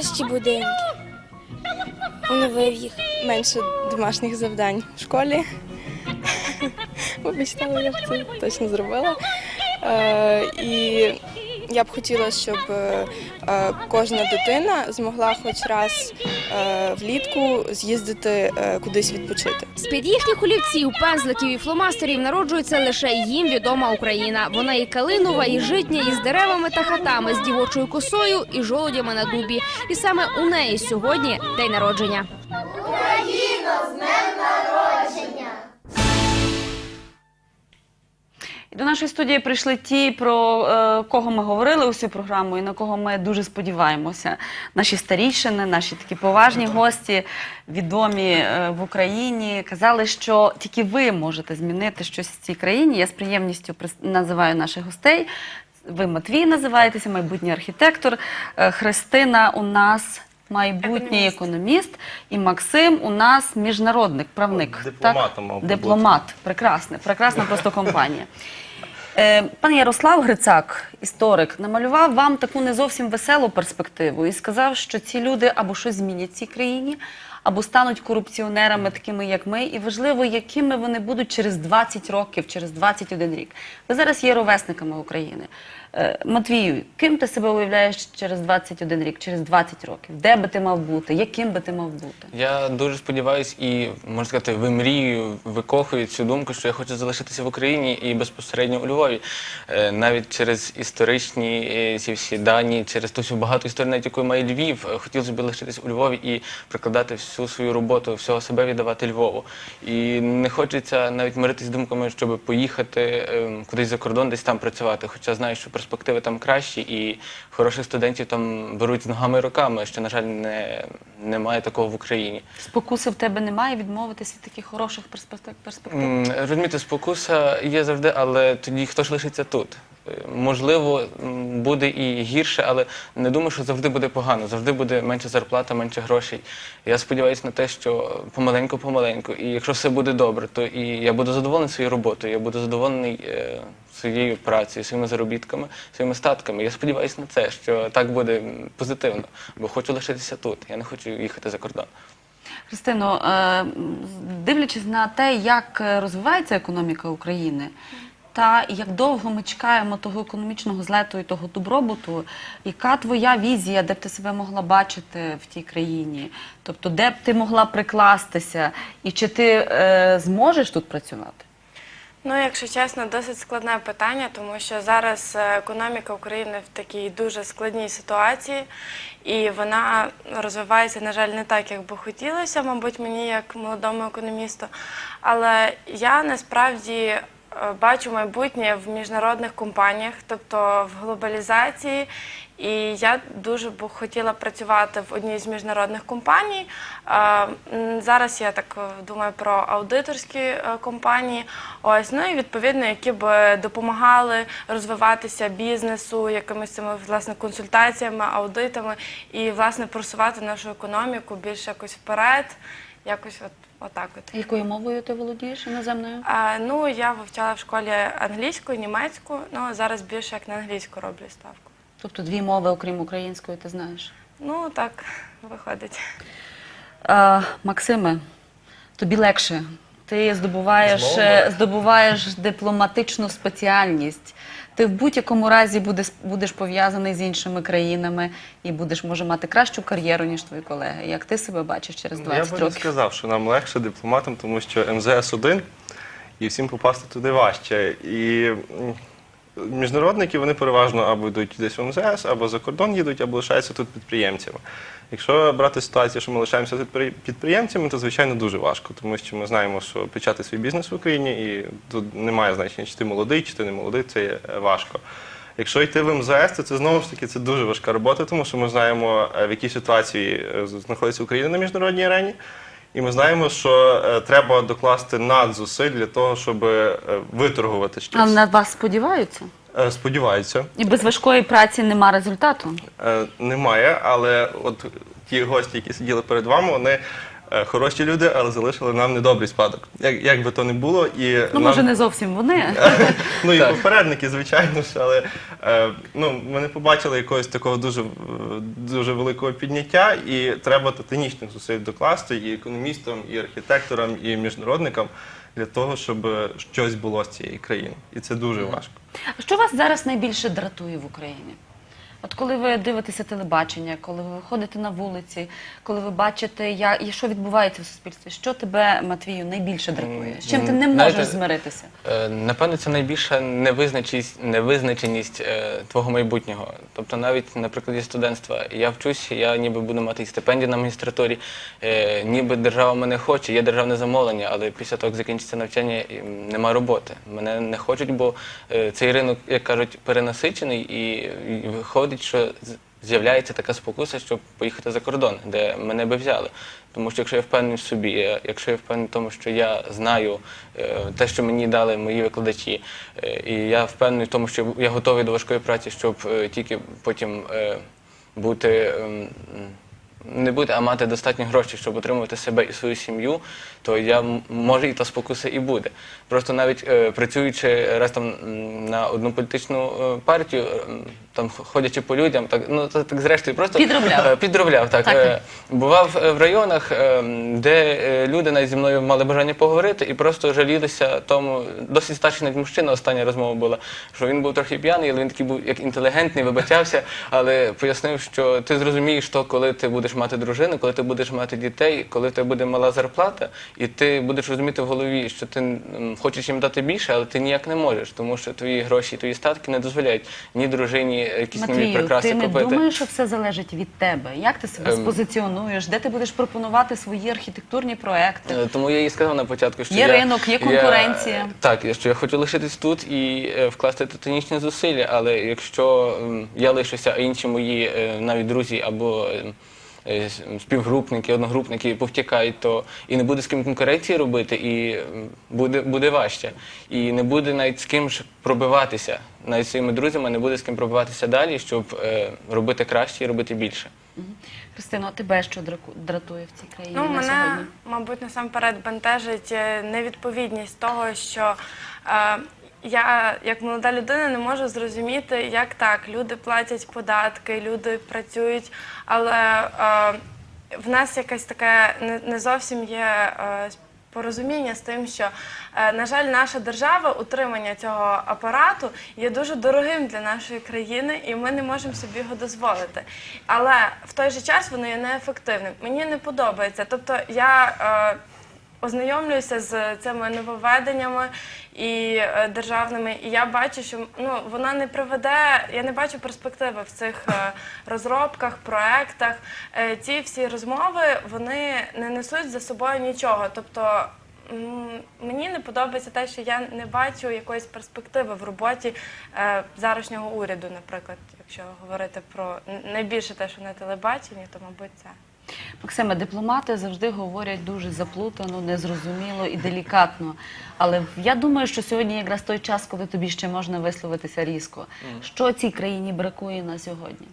Кращі будинки. Оновив їх. менше домашніх завдань в школі. Обіцяла, я б це точно зробила. Е, і я б хотіла, щоб е, кожна дитина змогла хоч раз влітку з'їздити е, кудись відпочити. З-під їхніх олівців, пензликів і фломастерів народжується лише їм відома Україна. Вона і калинова, і житня, і з деревами та хатами, з дівочою косою і жолодями на дубі. І саме у неї сьогодні день народження. І До нашої студії прийшли ті, про е, кого ми говорили усю програму, і на кого ми дуже сподіваємося. Наші старійшини, наші такі поважні гості, відомі е, в Україні, казали, що тільки ви можете змінити щось в цій країні. Я з приємністю називаю наших гостей. Ви Матвій називаєтеся, майбутній архітектор. Е, Христина у нас. Майбутній економіст. і Максим у нас міжнародник, правник. Дипломатом бути. Дипломат. Прекрасне, прекрасна просто компанія. Е, Пан Ярослав Грицак, історик, намалював вам таку не зовсім веселу перспективу і сказав, що ці люди або щось змінять в цій країні, або стануть корупціонерами, такими як ми. І важливо, якими вони будуть через 20 років, через 21 рік. Ви зараз є ровесниками України. Е, Матвію, ким ти себе уявляєш через 21 рік, через 20 років? Де би ти мав бути? Яким би ти мав бути? Я дуже сподіваюся і можна сказати, вимрію, викохую цю думку, що я хочу залишитися в Україні і безпосередньо у Львові. Е, Навіть через історичні е, ці всі дані, через ту всю багату історію, навіть яку має Львів, хотілося б лишитися у Львові і прикладати всю свою роботу, всього себе віддавати Львову. І не хочеться навіть миритися з думками, щоб поїхати е, кудись за кордон, десь там працювати. Хоча знаю, що перспективи там кращі, і хороших студентів там беруть з ногами і руками, що, на жаль, не, немає такого в Україні. Спокуси в тебе немає відмовитися від таких хороших перспектив? Розумієте, спокуса є завжди, але тоді хто ж лишиться тут? Можливо, буде і гірше, але не думаю, що завжди буде погано. Завжди буде менша зарплата, менше грошей. Я сподіваюся на те, що помаленьку-помаленьку. І якщо все буде добре, то і я буду задоволений своєю роботою, я буду задоволений е, своєю працею, своїми заробітками, своїми статками. Я сподіваюся на це, що так буде позитивно, бо хочу лишитися тут. Я не хочу їхати за кордон. Христино, е, дивлячись на те, як е, розвивається економіка України, та як довго ми чекаємо того економічного злету і того добробуту, яка твоя візія, де б ти себе могла бачити в тій країні? Тобто, де б ти могла прикластися, і чи ти е, зможеш тут працювати? Ну, якщо чесно, досить складне питання, тому що зараз е, економіка України в такій дуже складній ситуації, і вона розвивається, на жаль, не так, як би хотілося, мабуть, мені як молодому економісту. Але я насправді бачу майбутнє в міжнародних компаніях, тобто в глобалізації. І я дуже б хотіла працювати в одній з міжнародних компаній. Е, Зараз я так е, думаю про аудиторські е, компанії. Ось ну і відповідно, які б допомагали розвиватися бізнесу, якимись цими власне консультаціями, аудитами і власне просувати нашу економіку більш якось вперед. Якось от отак от. Якою мовою ти володієш іноземною? А, ну я вивчала в школі англійську, німецьку. Ну зараз більше як на англійську роблю ставку. Тобто дві мови, окрім української, ти знаєш? Ну так виходить. Е, Максиме, тобі легше. Ти здобуваєш, здобуваєш дипломатичну спеціальність. Ти в будь-якому разі будеш, будеш пов'язаний з іншими країнами і будеш може мати кращу кар'єру, ніж твої колеги. Як ти себе бачиш через 20 років? Я би не років? сказав, що нам легше дипломатам, тому що МЗС один, і всім попасти туди важче. І міжнародники вони переважно або йдуть десь в МЗС, або за кордон їдуть, або лишаються тут підприємцями. Якщо брати ситуацію, що ми лишаємося тут підприємцями, то звичайно дуже важко, тому що ми знаємо, що почати свій бізнес в Україні, і тут немає значення, чи ти молодий, чи ти не молодий, це є е, важко. Якщо йти в МЗС, то це знову ж таки це дуже важка робота, тому що ми знаємо, е, в якій ситуації е, знаходиться Україна на міжнародній арені. І ми знаємо, що е, треба докласти надзусиль для того, щоб е, виторгувати щось. А на вас сподіваються? Е, Сподіваються, І без важкої праці нема результату. Е, немає, але от ті гості, які сиділи перед вами, вони хороші люди, але залишили нам недобрий спадок. Як, як би то не було, і Ну, нам- може, не зовсім вони. ну і Так. попередники, звичайно ж, але е, ну, ми не побачили якогось такого дуже, е, дуже великого підняття, і треба титанічних зусиль докласти і економістам, і архітекторам, і міжнародникам для того, щоб е, щось було з цієї країни. І це дуже важко. А Що вас зараз найбільше дратує в Україні? От коли ви дивитеся телебачення, коли ви виходите на вулиці, коли ви бачите, і що відбувається в суспільстві, що тебе, Матвію, найбільше дратує? З чим ти не можеш знаєте, змиритися? Е, Напевно, це найбільша невизначеність, невизначеність е, твого майбутнього. Тобто, навіть на прикладі студентства я вчусь, я ніби буду мати і стипендію на магістратурі, е, ніби держава мене хоче, є державне замовлення, але після того, як закінчиться навчання, і, нема роботи. Мене не хочуть, бо е, цей ринок, як кажуть, перенасичений, і, і виходить, що з'являється така спокуса, щоб поїхати за кордон, де мене би взяли. Тому що якщо я впевнений в собі, якщо я впевнений в тому, що я знаю е, те, що мені дали мої викладачі, е, і я впевнений в тому, що я готовий до важкої праці, щоб е, тільки потім е, бути. Не бути, а мати достатньо грошей, щоб отримувати себе і свою сім'ю, то я може і та спокуса і буде. Просто навіть е, працюючи раз там на одну політичну е, партію, е, там ходячи по людям, так ну це так зрештою просто Підробляв. Е, підробляв. Так, Так. Е, бував е, в районах, е, де е, люди навіть зі мною мали бажання поговорити і просто жалілися тому. Досить старший навіть мужчина, остання розмова була, що він був трохи п'яний, але він такий був як інтелігентний, вибачався, але пояснив, що ти зрозумієш, то коли ти будеш мати дружину, коли ти будеш мати дітей, коли в тебе буде мала зарплата, і ти будеш розуміти в голові, що ти хочеш їм дати більше, але ти ніяк не можеш, тому що твої гроші, твої статки не дозволяють ні дружині якісь нові Матвію, прикраси ти не купити. думаєш, що все залежить від тебе? Як ти себе Ем. спозиціонуєш? Де ти будеш пропонувати свої архітектурні проекти? Е, Тому я і сказав на початку, що Є я, ринок, є конкуренція. е, так, я- що я хочу лишитись тут і е, вкласти титанічні зусилля, але якщо я лишуся, а інші мої е, навіть друзі або ем, співгрупники, одногрупники повтікають, то і не буде з ким конкуренції робити, і буде, буде важче. І не буде навіть з ким ж пробиватися. Навіть своїми друзями не буде з ким пробиватися далі, щоб е, робити краще і робити більше. Христино, а тебе що драку- дратує в цій країні Ну, на мене, сьогодні? мабуть, насамперед бентежить е, невідповідність того, що е, я, як молода людина, не можу зрозуміти, як так. Люди платять податки, люди працюють, але е, в нас якесь таке не, не зовсім є. Е, Порозуміння з тим, що, е, на жаль, наша держава, утримання цього апарату є дуже дорогим для нашої країни, і ми не можемо собі його дозволити. Але в той же час воно є неефективним. Мені не подобається. Тобто я е, ознайомлююся з цими нововведеннями і е, державними, і я бачу, що ну вона не приведе. Я не бачу перспективи в цих е, розробках, проектах. Е, ці всі розмови вони не несуть за собою нічого. Тобто. Мені не подобається те, що я не бачу якоїсь перспективи в роботі е, зарашнього уряду, наприклад, якщо говорити про найбільше те, що на телебаченні, то мабуть це. Максиме, дипломати завжди говорять дуже заплутано, незрозуміло і делікатно. Але я думаю, що сьогодні якраз той час, коли тобі ще можна висловитися різко. Що цій країні бракує на сьогодні?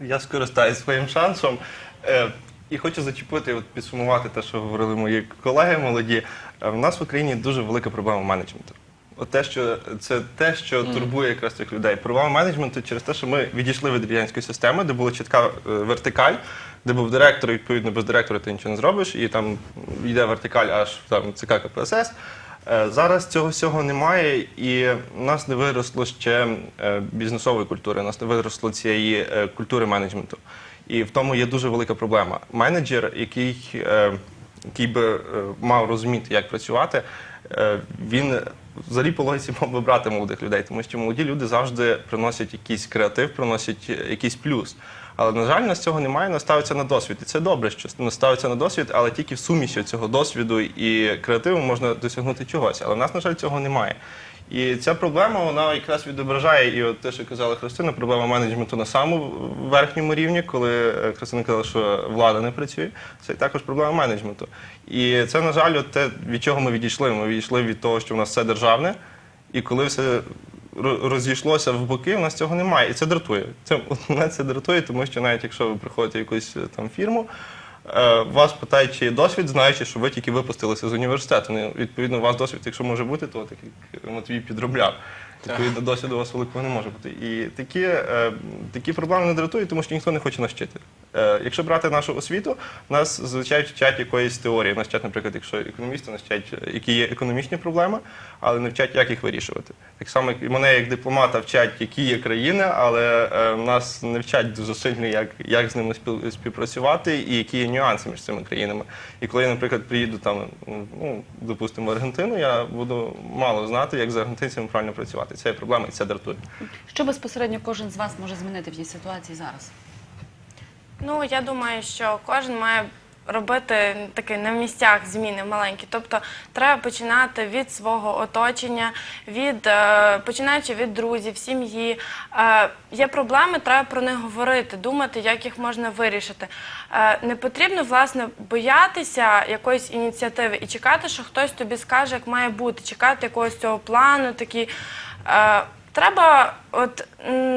Я скористаюсь своїм шансом. Е, І хочу зачепити, от підсумувати те, що говорили мої колеги молоді. Е, В нас в Україні дуже велика проблема менеджменту. Те, що це те, що турбує якраз цих людей. Проблема менеджменту через те, що ми відійшли від радянської системи, де була чітка е, вертикаль, де був директор, і відповідно без директора ти нічого не зробиш, і там йде вертикаль аж там ЦК КПСС. Е, Зараз цього всього немає, і в нас не виросло ще е, бізнесової культури, у нас не виросло цієї культури менеджменту. І в тому є дуже велика проблема. Менеджер, який, який би мав розуміти, як працювати, він взагалі по логіці мав би брати молодих людей, тому що молоді люди завжди приносять якийсь креатив, приносять якийсь плюс. Але, на жаль, нас цього немає, нас ставиться на досвід. І це добре, що нас ставиться на досвід, але тільки в суміші цього досвіду і креативу можна досягнути чогось. Але в нас, на жаль, цього немає. І ця проблема вона якраз відображає, і от те, що казала Христина, проблема менеджменту на самому верхньому рівні, коли е, Христина казала, що влада не працює, це також проблема менеджменту. І це, на жаль, от те, від чого ми відійшли. Ми відійшли від того, що в нас все державне, і коли все розійшлося в боки, у нас цього немає. І це дратує. Це от мене це дратує, тому що навіть якщо ви приходите в якусь е, там фірму, вас питають, чи є досвід, знаючи, що ви тільки випустилися з університету. Ну, відповідно, у вас досвід, якщо може бути, то так як Матвій підробляв. Відповідно, досвіду у вас великого не може бути. І такі, е, такі проблеми не дратують, тому що ніхто не хоче нас вчити. Е, якщо брати нашу освіту, нас зазвичай вчать якоїсь теорії. Нас вчать, наприклад, якщо економісти, нас вчать, е, які є економічні проблеми, але не вчать, як їх вирішувати. Так само, мене як дипломата вчать, які є країни, але е, нас не вчать дуже сильно, як, як з ними співпрацювати і які є нюанси між цими країнами. І коли я, наприклад, приїду там, ну, допустимо, в Аргентину, я буду мало знати, як з аргентинцями правильно працювати. Це є проблема і це дратує. Що безпосередньо кожен з вас може змінити в цій ситуації зараз? Ну, я думаю, що кожен має робити такі на місцях зміни маленькі. Тобто треба починати від свого оточення, від, е, починаючи від друзів, сім'ї. Е, є проблеми, треба про них говорити, думати, як їх можна вирішити. Е, не потрібно, власне, боятися якоїсь ініціативи і чекати, що хтось тобі скаже, як має бути, чекати якогось цього плану, такі. Треба, от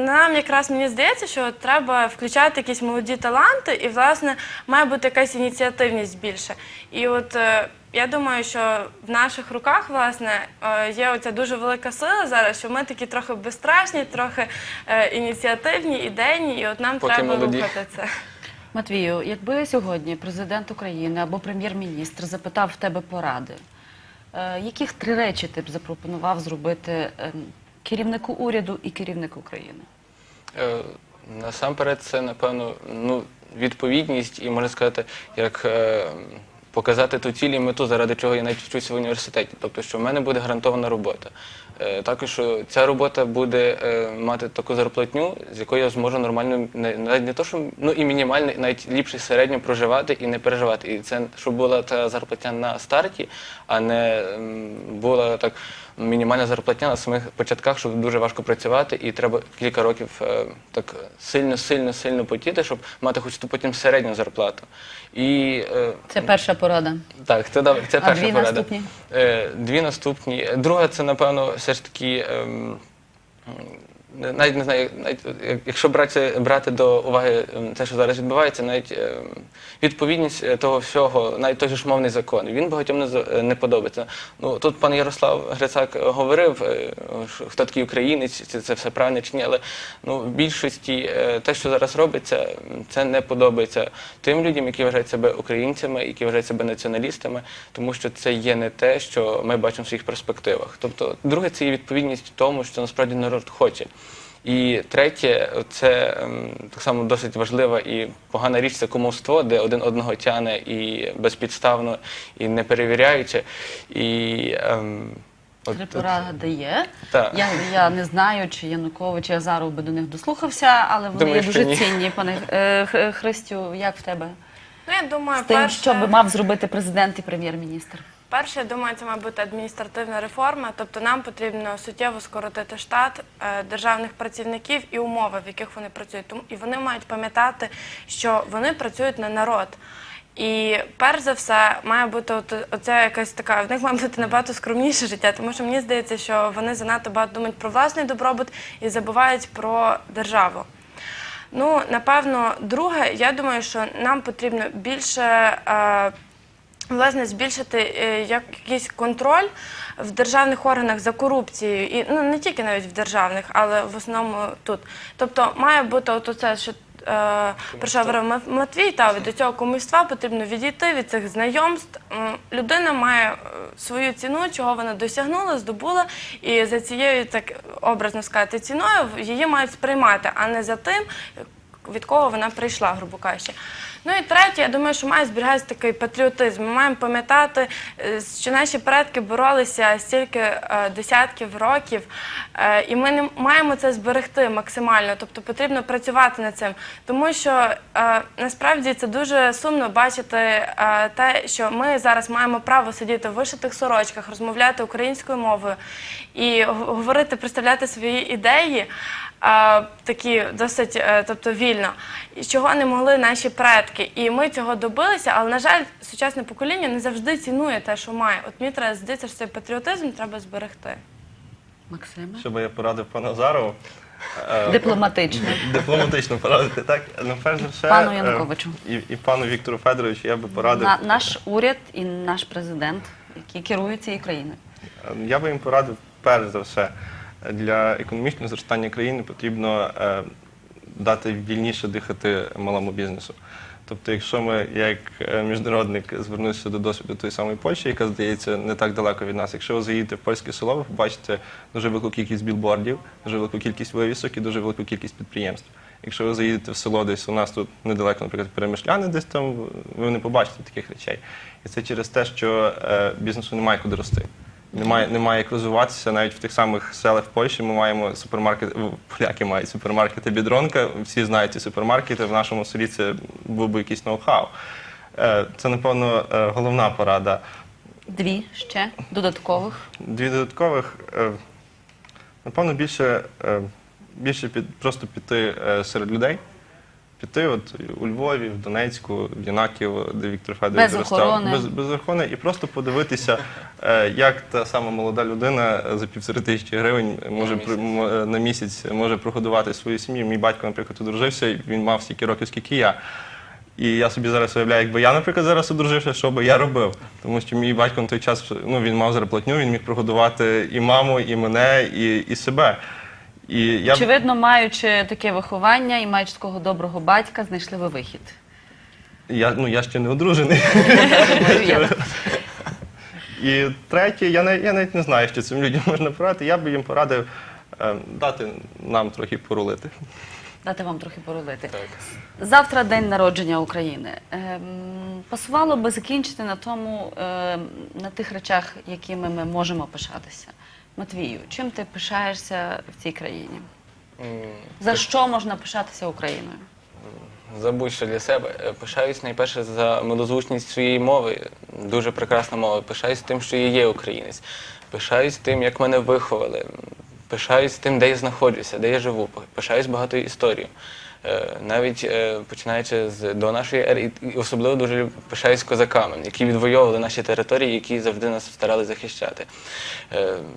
нам якраз мені здається, що треба включати якісь молоді таланти, і власне має бути якась ініціативність більше. І от е, я думаю, що в наших руках власне е, є оця дуже велика сила зараз, що ми такі трохи безстрашні, трохи е, ініціативні, ідейні, і от нам Поки треба молоді. рухати це. Матвію, якби сьогодні президент України або прем'єр-міністр запитав в тебе поради, е, яких три речі ти б запропонував зробити ем, керівнику уряду і керівнику країни? Е, Насамперед, це напевно ну, відповідність і можна сказати, як е, показати ту ціль і мету, заради чого я навіть вчуся в університеті. Тобто, що в мене буде гарантована робота. Е, Також що ця робота буде е, мати таку зарплатню, з якою я зможу нормально не навіть не то, що ну і мінімально, навіть ліпше середньо проживати і не переживати. І це щоб була та зарплатня на старті, а не м, була так мінімальна зарплатня на самих початках, щоб дуже важко працювати, і треба кілька років е, так сильно, сильно, сильно потіти, щоб мати хоч ту потім середню зарплату. І е, Це перша порада. так, це, да- це А перша дві порада. наступні? Е, дві наступні. Друга, це, напевно, все ж таки. ем, навіть не знаю, навіть, якщо брати, брати до уваги ем, те, що зараз відбувається, навіть ем, відповідність е, того всього, навіть той ж мовний закон, він багатьом не, е, не подобається. Ну, тут пан Ярослав Грицак говорив, е, хто такий українець, це, це все правильно чи ні, але ну, в більшості е, те, що зараз робиться, це не подобається тим людям, які вважають себе українцями, які вважають себе націоналістами, тому що це є не те, що ми бачимо в своїх перспективах. Тобто, друге, це є відповідність тому, що насправді народ хоче. І третє, це ем, так само досить важлива і погана річ це кумовство, де один одного тяне і безпідставно, і не перевіряючи. І, ем, от- Три поради є. Так. Я, я не знаю, чи Янукович, чи Азаров би до них дослухався, але вони Думаю, є дуже ні. цінні. Пане е, Х- Христю, як в тебе? Ну, я думаю, З тим, перше... що би мав зробити президент і прем'єр-міністр? Перше, я думаю, це має бути адміністративна реформа. Тобто нам потрібно суттєво скоротити штат е, державних працівників і умови, в яких вони працюють. І вони мають пам'ятати, що вони працюють на народ. І перш за все має бути оця якась така, в них має бути набагато скромніше життя, тому що мені здається, що вони занадто багато думають про власний добробут і забувають про державу. Ну, напевно, друге, я думаю, що нам потрібно більше. Е, Власне, збільшити е, як- якийсь контроль в державних органах за корупцією, і ну не тільки навіть в державних, але в основному тут. Тобто має бути от оце, що е, Мат- Матвій, та від цього комуйства потрібно відійти від цих знайомств. Людина має е, свою ціну, чого вона досягнула, здобула, і за цією, так образно сказати, ціною її мають сприймати, а не за тим, від кого вона прийшла, грубо кажучи. Ну і третє, я думаю, що має зберігатися такий патріотизм. Ми маємо пам'ятати, е, що наші предки боролися стільки е, десятків років, е, і ми не маємо це зберегти максимально. Тобто потрібно працювати над цим. Тому що насправді це дуже сумно бачити те, що ми зараз маємо право сидіти в вишитих сорочках, розмовляти українською мовою і говорити, представляти свої ідеї такі досить, е, тобто вільно, і чого не могли наші предки. І ми цього добилися, але на жаль, сучасне покоління не завжди цінує те, що має. От мені треба здається, що цей патріотизм треба зберегти. Максиме? Що би я порадив пану Азарову? Е, Дипломатично. Дипломатично порадити, так? Ну, перш за все, Пану е, Януковичу. І, і пану Віктору Федоровичу я би порадив. На, наш уряд і наш президент, які керують цією країною. Я би їм порадив, перш за все, для економічного зростання країни потрібно е, дати вільніше дихати малому бізнесу. Тобто, якщо ми, як е, міжнародник, звернуся до досвіду тої самої Польщі, яка здається не так далеко від нас, якщо ви заїдете в польське село, ви побачите дуже велику кількість білбордів, дуже велику кількість вивісок і дуже велику кількість підприємств. Якщо ви заїдете в село десь у нас тут недалеко, наприклад, перемишляни, десь там ви не побачите таких речей. І це через те, що е, бізнесу немає куди рости. Немає, немає як розвиватися навіть в тих самих селах в Польщі. Ми маємо супермаркет, поляки мають супермаркети Бідронка. Всі знають ці супермаркети. В нашому селі це був би якийсь ноу-хау. Е, Це, напевно, е, головна порада. Дві ще додаткових. Дві додаткових. е, Напевно, більше, більше під, просто піти серед людей. Піти от у Львові, в Донецьку, в Янаків, де Віктор Федорович Без зростав. охорони. Без, без охорони. І просто подивитися, е, як та сама молода людина за півтори тисячі гривень може На при- м- е, на місяць може прогодувати свою сім'ю. Мій батько, наприклад, одружився, і він мав стільки років, скільки я. І я собі зараз уявляю, якби я, наприклад, зараз одружився, що би я робив. Тому що мій батько на той час ну, він мав зарплатню, він міг прогодувати і маму, і мене, і, і себе. І я Очевидно, маючи таке виховання і маючи такого доброго батька, знайшли ви вихід. Я, ну, я ще не одружений. І третє, я, навіть- я навіть не знаю, що цим людям можна порадити. Я би їм порадив е, дати нам трохи порулити. Дати вам трохи порулити. Так. Завтра день народження України. Ем, пасувало би закінчити на тому, ем, на тих речах, якими ми можемо пишатися. Матвію, чим ти пишаєшся в цій країні? За що можна пишатися Україною? Забудь, що для себе. Е, Пишаюсь найперше за милозвучність своєї мови. Дуже прекрасна мова. Пишаюсь тим, що я є українець. Пишаюсь тим, як мене виховали. Пишаюсь тим, де я знаходжуся, де я живу. Пишаюсь багатою історією. Е, Навіть е, починаючи з до нашої ери, і особливо дуже пишаюсь козаками, які відвоювали наші території, які завжди нас старалися захищати.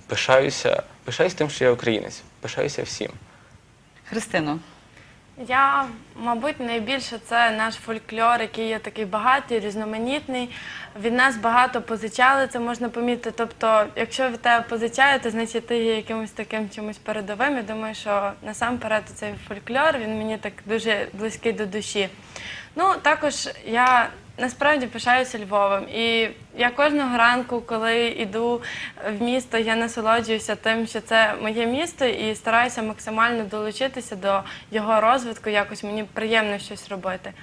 Пишаюся, Пишаюся, пишаюсь тим, що я українець. Пишаюся всім. Христино, Я, мабуть, найбільше це наш фольклор, який є такий багатий, різноманітний. Від нас багато позичали, це можна помітити. Тобто, якщо від тебе позичають, то значить ти є якимось таким чимось передовим. Я думаю, що насамперед цей фольклор він мені так дуже близький до душі. Ну, також я насправді пишаюся Львовом. І я кожного ранку, коли йду в місто, я насолоджуюся тим, що це моє місто, і стараюся максимально долучитися до його розвитку. Якось мені приємно щось робити.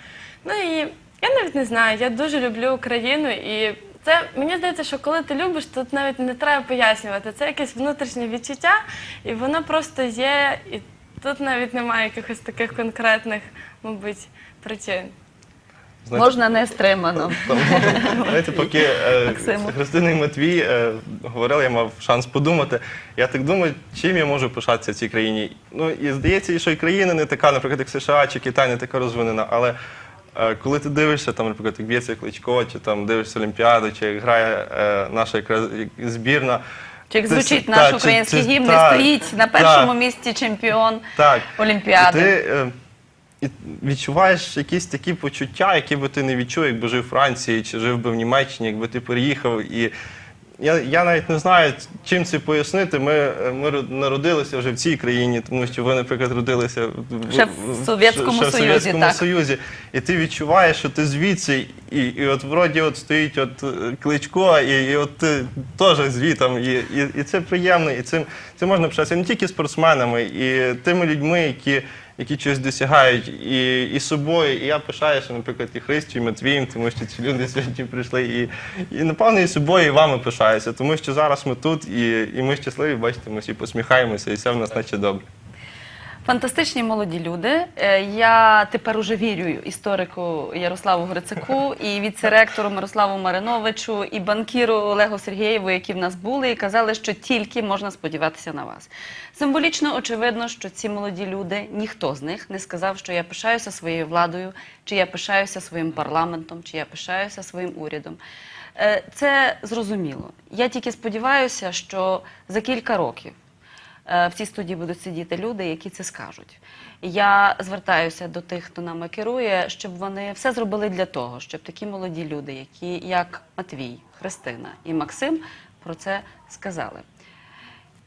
Ну і я навіть не знаю, я дуже люблю Україну і. Це мені здається, що коли ти любиш, тут навіть не треба пояснювати. Це якесь внутрішнє відчуття, і воно просто є, і тут навіть немає якихось таких конкретних, мабуть, причин. Знаєте, можна не стримано. Знаєте, поки е, Максиму. Христина і Матвій е, говорили, я мав шанс подумати. Я так думаю, чим я можу пишатися в цій країні. Ну і здається, що і країна не така, наприклад, як США чи Китай не така розвинена, але. е, Коли ти дивишся, там, наприклад, як б'ється Кличко, чи там дивишся Олімпіаду, чи як грає е, наша якраз збірна. Чи як звучить наш та, український чи- гімн, стоїть на першому місці чемпіон Так. Олімпіади. Ти е, і відчуваєш якісь такі почуття, які би ти не відчув, якби жив у Франції чи жив би в Німеччині, якби ти переїхав. І я, я навіть не знаю, чим це пояснити. Ми, ми народилися вже в цій країні, тому що ви, наприклад, родилися в, Ще в Совєтському ще в Союзі, Совєтському так. Союзі. І ти відчуваєш, що ти звідси, і, і от вроді от стоїть от е, кличко, і, і от ти теж звітом. І, і, і це приємно, і цим це можна пишатися не тільки спортсменами, і тими людьми, які. Які щось досягають і, і собою, і я пишаюся, наприклад, і Христю, і Матвієм, тому що ці люди сьогодні прийшли, і, і напевно і собою, і вами пишаюся, тому що зараз ми тут, і, і ми щасливі, бачите, ми всі посміхаємося, і все в нас наче добре. Фантастичні молоді люди. Е, Я тепер уже вірю історику Ярославу Грицаку і віце-ректору Мирославу Мариновичу, і банкіру Олегу Сергієву, які в нас були, і казали, що тільки можна сподіватися на вас. Символічно очевидно, що ці молоді люди, ніхто з них не сказав, що я пишаюся своєю владою, чи я пишаюся своїм парламентом, чи я пишаюся своїм урядом. Е, Це зрозуміло. Я тільки сподіваюся, що за кілька років в цій студії будуть сидіти люди, які це скажуть. Я звертаюся до тих, хто нами керує, щоб вони все зробили для того, щоб такі молоді люди, які як Матвій, Христина і Максим, про це сказали.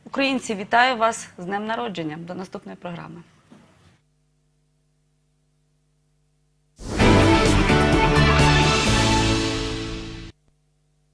Українці, вітаю вас з днем народження. До наступної програми.